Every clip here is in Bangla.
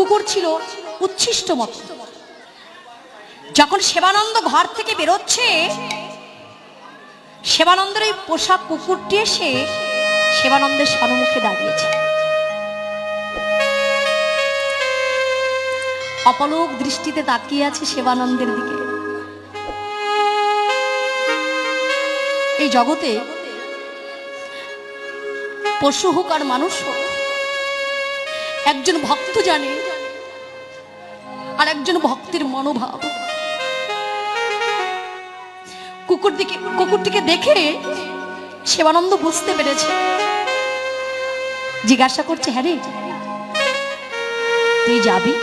কুকুর ছিল উচ্ছিষ্ট মতো। যখন সেবানন্দ ঘর থেকে বেরোচ্ছে, সেবানন্দের ওই পোশাক কুকুরটি এসে সেবানন্দের সম্মুখে দাঁড়িয়েছে। অপলোক দৃষ্টিতে তাকিয়ে আছে সেবানন্দের দিকে। এই জগতে পশু হোক আর মানুষ হোক একজন ভক্ত জানে আর একজন ভক্তের মনোভাব। কুকুর দিকে কুকুরটিকে দেখে শিবানন্দ বুঝতে পেরেছে। জিজ্ঞাসা করছে হ্যাঁ রে, তুই যাবি?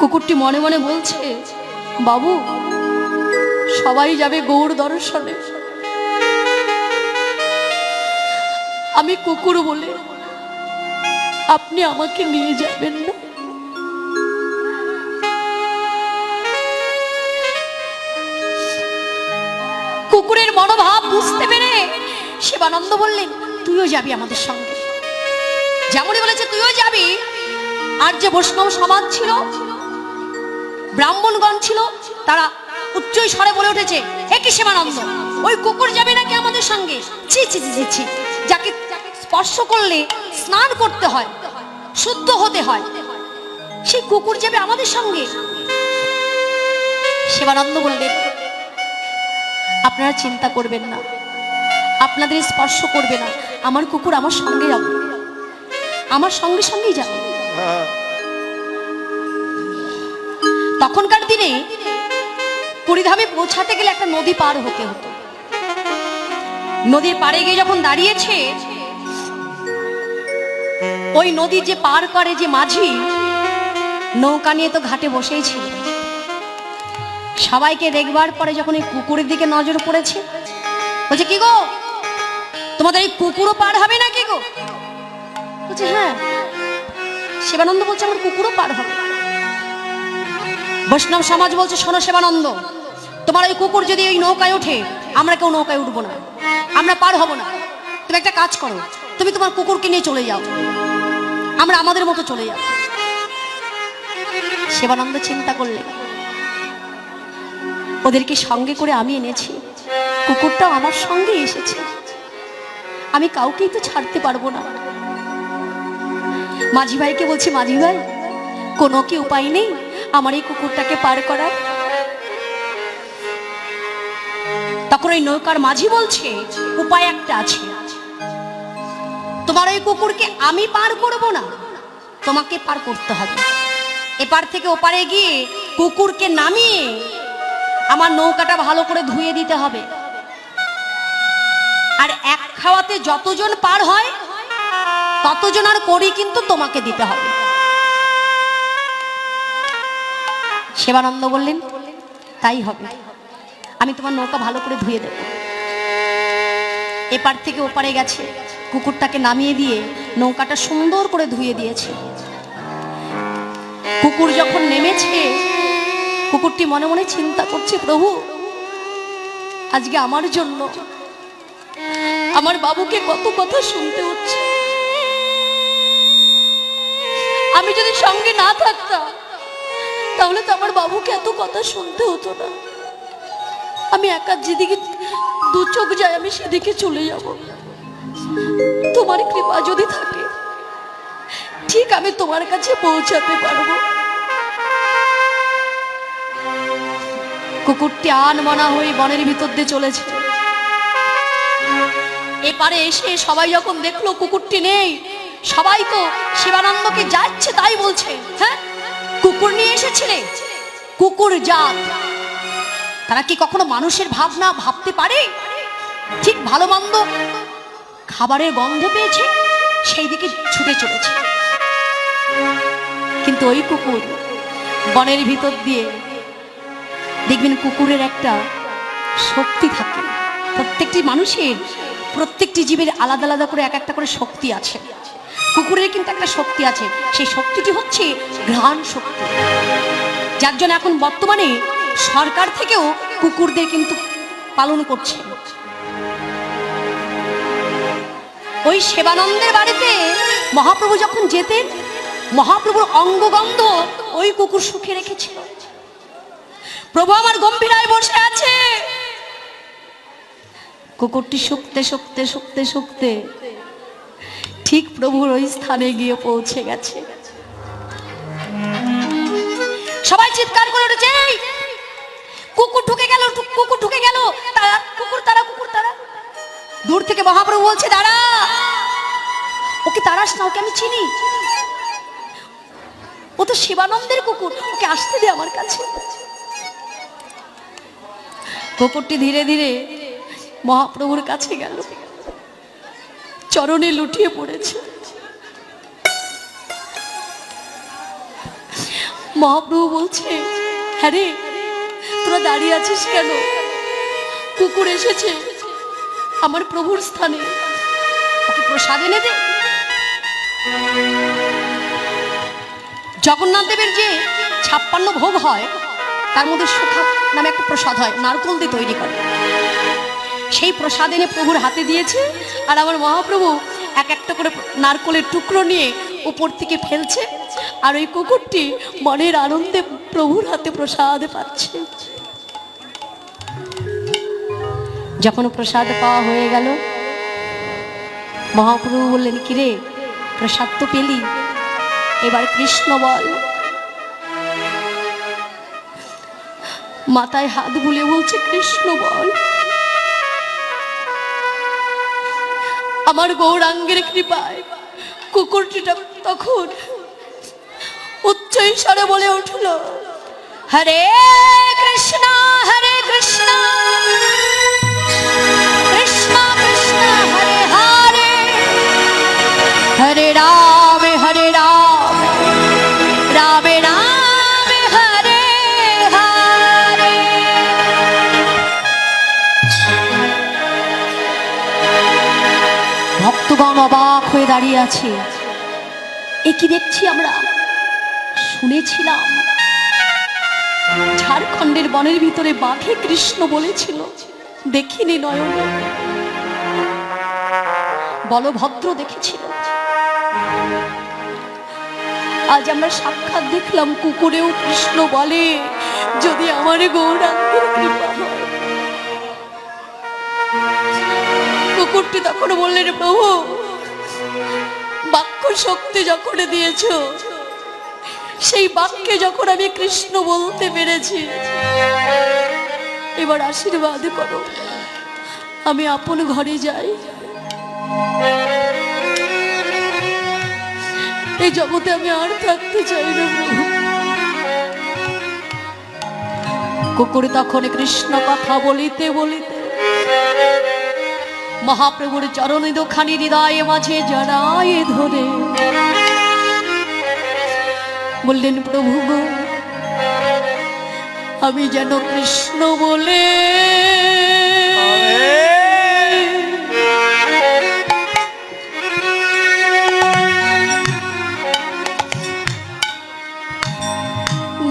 কুকুরটি মনে মনে বলছে, বাবু, সবাই যাবে গৌর দর্শনে। আমি কুকুর বলে আপনি আমাকে নিয়ে যাবেন না? কুকুরের মনোভাব বুঝতে পেরে শিবানন্দ বললেন তুইও যাবি আমাদের সঙ্গে। যেমনই বলেছে তুইও যাবি। আর যে বৈষ্ণব সমাজ ছিল ব্রাহ্মণগণ ছিল তারা উচ্চ স্বরে বলে উঠেছে হে কি শিবানন্দ ওই কুকুর যাবে নাকি আমাদের সঙ্গে? ছি ছি ছি ছি, যাকে স্পর্শ করলে স্নান করতে হয়, শুদ্ধ হতে হয়। সেই কুকুর যাবে আমাদের সঙ্গে। শিবানন্দ বললেন আপনারা চিন্তা করবেন না। আপনাদের স্পর্শ করবে না। আমার কুকুর আমার সঙ্গে যাবে। আমার সঙ্গে সঙ্গেই যাবে। তখনকার দিনে পুরীধামে পৌঁছাতে গেলে একটা নদী পার হতে হতো। নদীর পাড়ে গিয়ে যখন দাঁড়িয়েছে ওই নদী যে পার করে যে মাঝি, নৌকা নিয়ে তো ঘাটে বসেই ছিল সবাইকে দেখবার পরে যখন এই কুকুরের দিকে নজর পড়েছে, বলছে, কি গো? তোমাদের এই কুকুরও পার হবে না কি গো? বলছে হ্যাঁ। শিবানন্দ বলছে, আমার কুকুরও পার হবে। বৈষ্ণব সমাজ বলছে, শোনো শিবানন্দ, তোমার ওই কুকুর যদি ওই নৌকায় ওঠে, আমরা কেউ নৌকায় উঠবো না। আমরা পার হব না। তুমি একটা কাজ করো, তুমি তোমার কুকুরকে নিয়ে চলে যাও। আমরা আমাদের মতো চলে যাব। শিবানন্দ চিন্তা করলে ওদেরকে সঙ্গে করে আমি এনেছি, কুকুরটাও আমার সঙ্গে এসেছে। আমি কাউকেই তো ছাড়তে পারব না। মাঝি ভাইকে বলছি মাঝি ভাই কোনো কি উপায় নেই? আমার এই কুকুরটাকে পার করার? তখন ওই নৌকার মাঝি বলছে, উপায় একটা আছে। তোমার ওই কুকুরকে আমি পার করব না। তোমাকে পার করতে হবে। এপার থেকে ওপারে গিয়ে কুকুরকে নামিয়ে আমার নৌকাটা ভালো করে ধুয়ে দিতে হবে। আর এক খাওয়াতে যতজন পার হয়, ততজন আর করি কিন্তু তোমাকে দিতে হবে। শিবানন্দ বললেন, তাই হবে। আমি তোমার নৌকা ভালো করে ধুয়ে দেব। এপার থেকে ওপারে গেছে। কুকুরটাকে নামিয়ে দিয়ে নৌকাটা সুন্দর করে ধুয়ে দিয়েছে। কুকুর যখন নেমেছে, কুকুরটি মনে মনে চিন্তা করছে, প্রভু, আজকে আমার জন্য আমার বাবুকে কত কথা শুনতে হচ্ছে। আমি যদি সঙ্গে না থাকতাম, তাহলে তো আমার বাবুকে এত কথা শুনতে হতো না। আমি একা যেদিকে দু চোখ যাই আমি সেদিকে চলে যাব। তোমার কৃপা যদি থাকে, ঠিক আমি তোমার কাছে পৌঁছাতে পারব। কুকুরটি আন মনা হয়ে বনের ভিতর দিয়ে চলেছে। এপারে এসে সবাই যখন দেখল কুকুরটি নেই, সবাই তো শিবানন্দকে যাচ্ছে তাই বলছে হ্যাঁ কুকুর নিয়ে এসেছিলে? কুকুর জাত। তারা কি কখনো মানুষের ভাবনা ভাবতে পারে? ঠিক ভালো মন্দ খাবারের গন্ধ পেয়েছে সেই দিকে ছুটে চলেছে। কিন্তু ওই কুকুর বনের ভিতর দিয়ে দেখবেন কুকুরের একটা শক্তি থাকে। প্রত্যেকটি মানুষের, প্রত্যেকটি জীবের আলাদা আলাদা করে এক একটা করে শক্তি আছে। কুকুরের কিন্তু একটা শক্তি আছে, সেই শক্তিটি হচ্ছে ঘ্রাণ শক্তি। যার জন্য এখন বর্তমানে সরকার থেকেও কুকুরদের কিন্তু পালন করছে। ওই সেবানন্দের বাড়িতে মহাপ্রভু যখন যেতেন মহাপ্রভুর অঙ্গগন্ধ ওই কুকুর সুখে রেখেছিল। প্রভু আমার গম্ভীরায় বসে আছে। কুকুরটি শুকতে শুকতে শুকতে শুকতে ঠিক প্রভুর ওই স্থানে গিয়ে পৌঁছে গেছে। সবাই চিৎকার করে উঠেছে "এই, কুকুর ঢুকে গেল কুকুর ঢুকে গেল তারা কুকুর তারা কুকুর তারা। দূর থেকে মহাপ্রভু বলছে, দাঁড়া! ওকে তাড়াস না, ওকে আমি চিনি। ও তো শিবানন্দের কুকুর, ওকে আসতে দে আমার কাছে। কুকুরটি ধীরে ধীরে মহাপ্রভুর কাছে গেল। চরণে লুটিয়ে পড়েছে। মহাপ্রভু বলছে হ্যাঁ রে, তোরা দাঁড়িয়ে আছিস কেন? কুকুর এসেছে। আমার প্রভুর স্থানে। প্রসাদ এনে দে। জগন্নাথ দেবের যে ছাপ্পান্ন ভোগ হয়, তার মধ্যে সুখা নামে একটা প্রসাদ হয়, নারকল দিয়ে তৈরি করে। সেই প্রসাদ এনে প্রভুর হাতে দিয়েছে, আর আমার মহাপ্রভু এক একটা করে নারকলের টুকরো নিয়ে উপর থেকে ফেলছে, আর ওই কুকুরটি মনের আনন্দে প্রভুর হাতে প্রসাদ পাচ্ছে। যখন প্রসাদ পাওয়া হয়ে গেল, মহাপ্রভু বললেন, কিরে, প্রসাদ তো পেলি। এবার কৃষ্ণ বল। মাথায় হাত বুলে বলছে, কৃষ্ণ বল। আমার গৌরাঙ্গের কৃপায় কুকুরটিটা তখন উচ্চ ঈশ্বরে বলে উঠল, হরে কৃষ্ণ, হরে ভক্তগণ অবাক হয়ে দাঁড়িয়ে আছে। এ কি দেখছি আমরা? শুনেছিলাম। ঝাড়খণ্ডের বনের ভিতরে বাঘে কৃষ্ণ বলেছিল। দেখিনি নয়ন। বলভদ্র দেখেছিল। আজ আমরা সাক্ষাৎ দেখলাম কুকুরেও কৃষ্ণ বলে, যদি আমার গৌরাঙ্গের কৃপা হয়। কুকুরটি তখন বললেন, প্রভু, বাক্য শক্তি যখন দিয়েছ, সেই বাক্যে যখন আমি কৃষ্ণ বলতে পেরেছি, এবার আশীর্বাদ করো, আমি আপন ঘরে যাই। এই জগতে আমি আর থাকতে চাই না কুকুর তখন কৃষ্ণ কথা বলিতে বলিতে মহাপ্রভুর চরণ দোখানি হৃদয়ে মাঝে জড়ায় ধরে। বললেন, প্রভু আমি যেন কৃষ্ণ বলে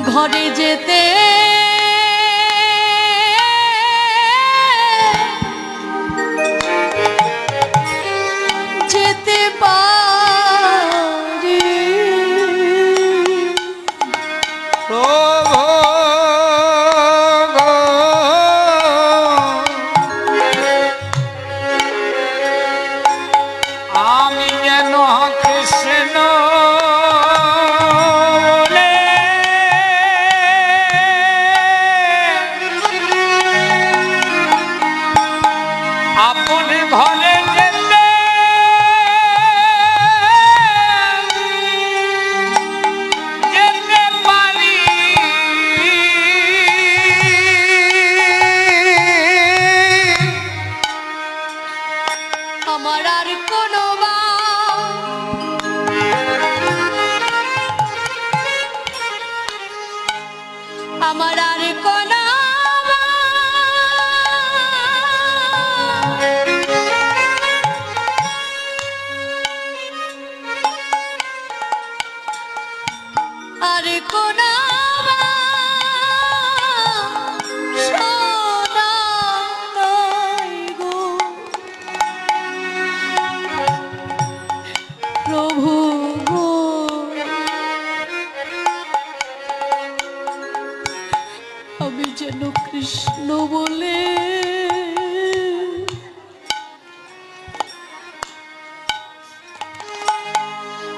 ঘরে যেতে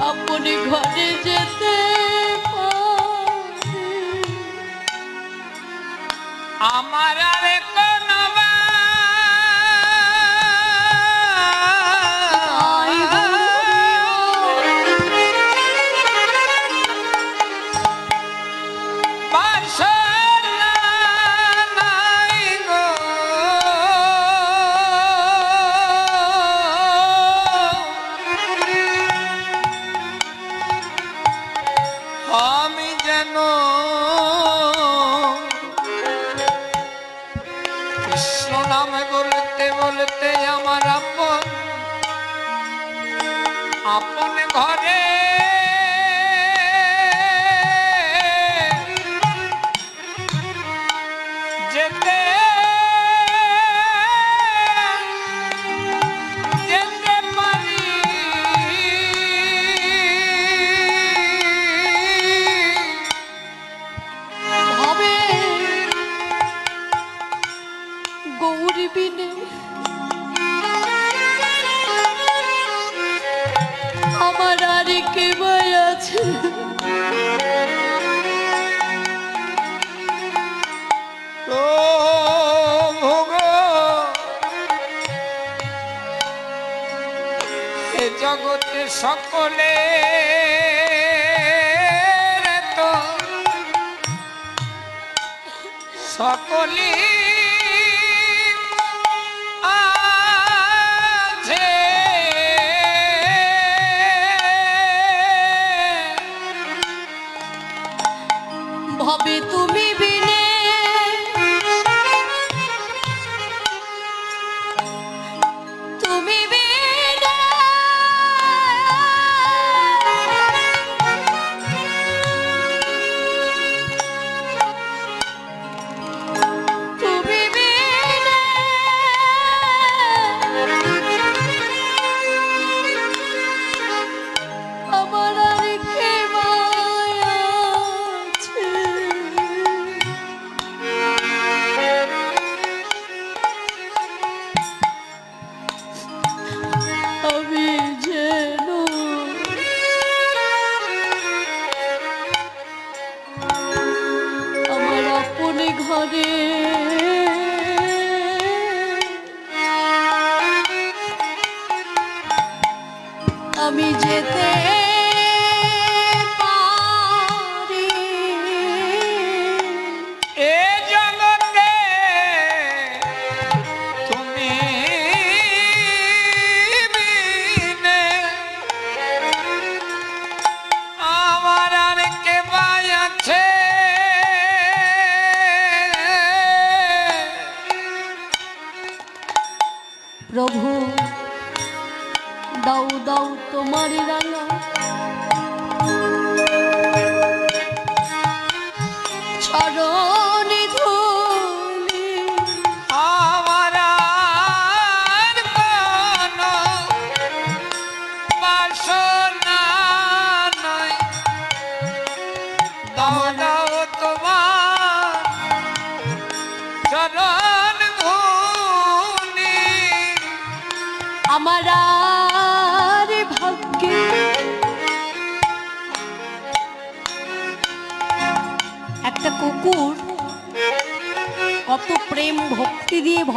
আপনি ঘরে যেতে আমার আর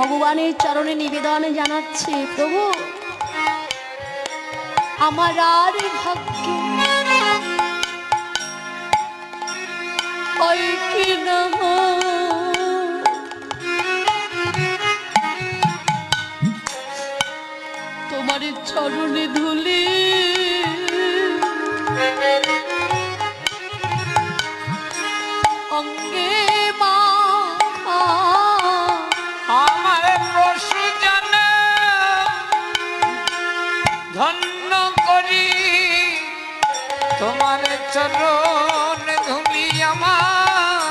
ভগবানের চরণে নিবেদন জানাচ্ছি প্রভু। আমার আর ভাগ্য তোমার চরণে ধুলি অঙ্গে চরণ ধুলি আমার।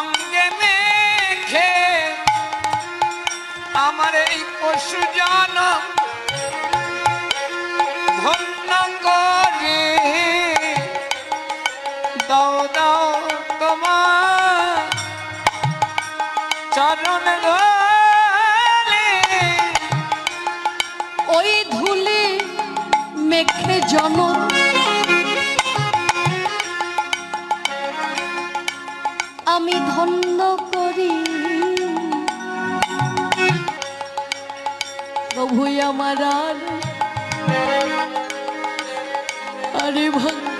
অঙ্গে মেঘে আমার এই পশু জন ধন্য করে। দাও দাও তোমার চরণ ধলে। ওই ধুলি মেঘে জনম আমি ধন্য করি। প্রভুই আমার আর আরে ভাগ্যে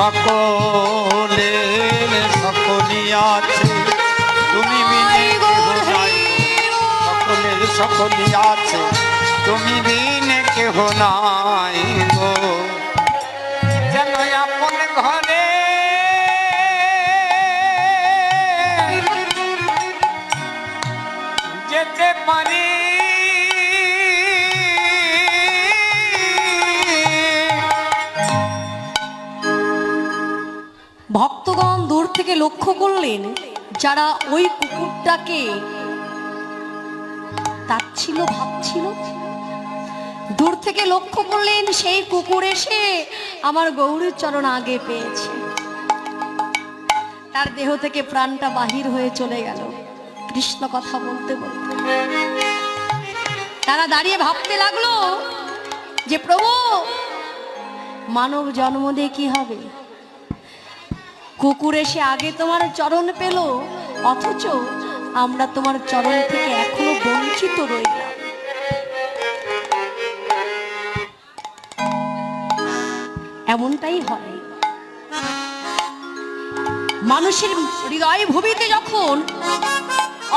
নাই সকলের সকলি আছে। তুমি বিনে সকলের সকলি আছে। তুমি বিনে কেহ নাই। থেকে লক্ষ্য করলেন যারা ওই কুকুরটাকে তাচ্ছিল, ভাবছিল? দূর থেকে লক্ষ্য করলেন সেই কুকুর এসে আমার গৌরীর চরণ আগে পেয়েছে। তার দেহ থেকে প্রাণটা বাহির হয়ে চলে গেল। কৃষ্ণ কথা বলতে বলতে। তারা দাঁড়িয়ে ভাবতে লাগল যে প্রভু, মানব জন্ম দিয়ে কি হবে? কুকুর এসে আগে তোমার চরণ পেল, অথচ আমরা তোমার চরণ থেকে এখনও বঞ্চিত রইলাম। এমনটাই হয়। মানুষের হৃদয় ভূমিতে যখন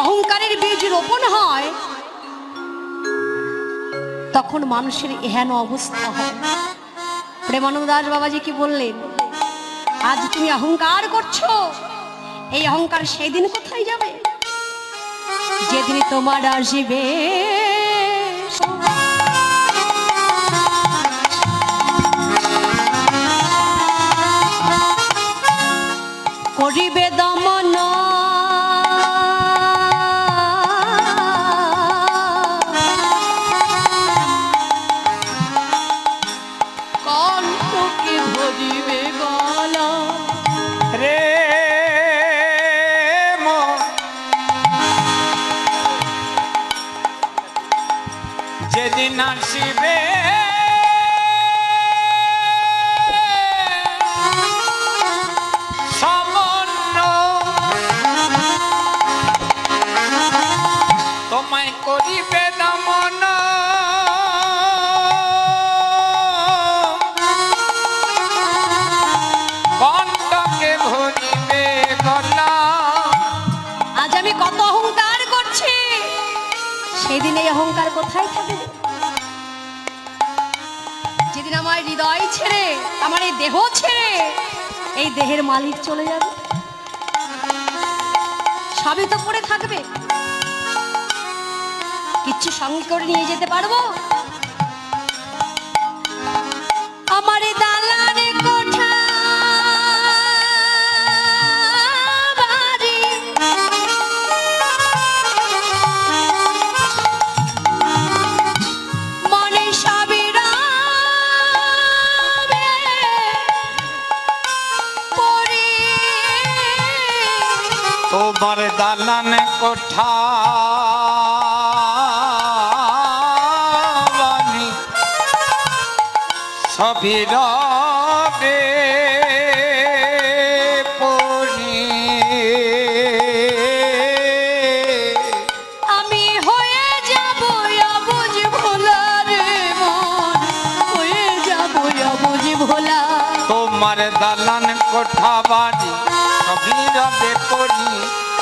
অহংকারের বীজ রোপণ হয়, তখন মানুষের এহেন অবস্থা হয়। প্রেমানন্দ দাস বাবাজি কি বললেন? আজ তুমি অহংকার করছ। এই অহংকার সেই দিন কোথায় যাবে? যেদিন তোমার আসবে। করিবে দমন কোথায় থাকবে? যেদিন আমার হৃদয় ছেড়ে, আমার এই দেহ ছেড়ে, এই দেহের মালিক চলে যাবে। সবই তো পড়ে থাকবে। কিচ্ছু সঙ্গে করে নিয়ে যেতে পারব? তোমার দালান কোঠা বাণী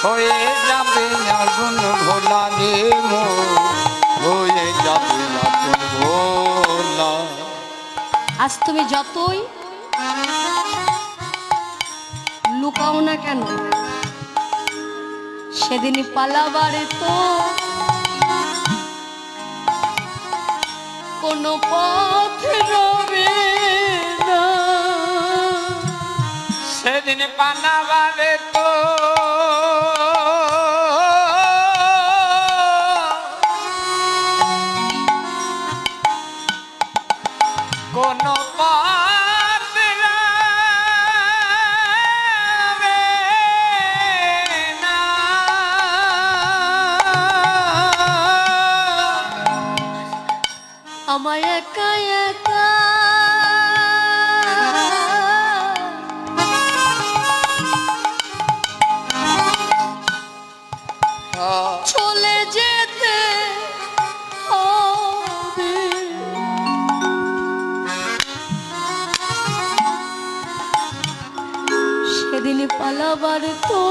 হয়ে যাবে আজ তুমি যতই লুকাও না কেন সেদিন পালাবারে তো কোনো পথ ভালোবার তো।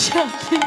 谢谢。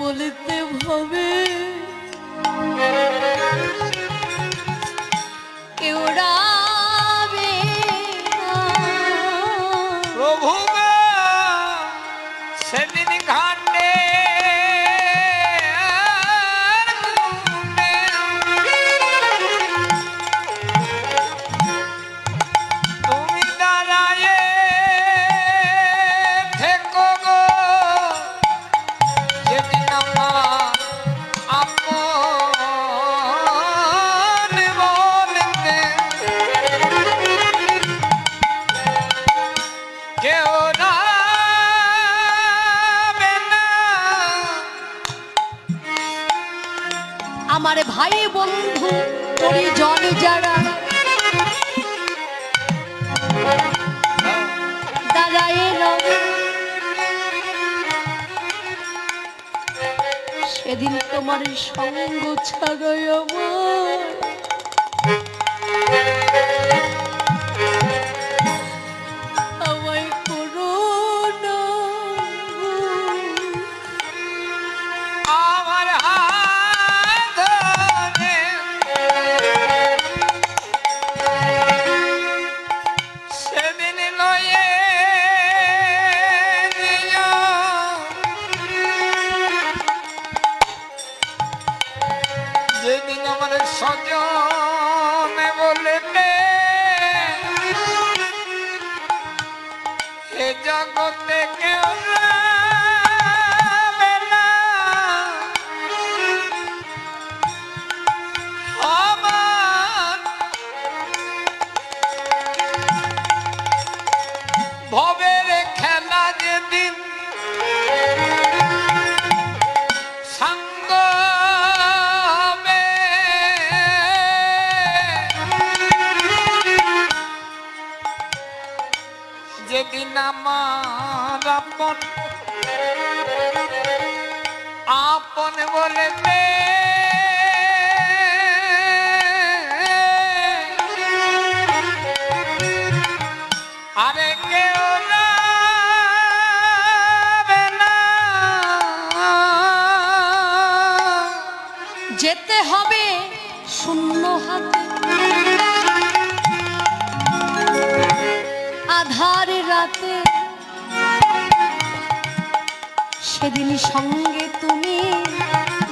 বলতে ভবে। এদিন তোমার সঙ্গ ছাড়ায় আমার মন। আপন বলে আরে যেতে হবে শূন্য হাতে। আধার রাতে সেদিন সঙ্গে তুমি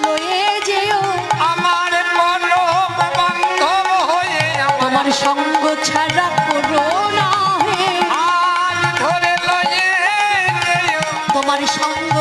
লয়ে যেও। আমার আমার সঙ্গ ছাড়া করো না তোমার সঙ্গ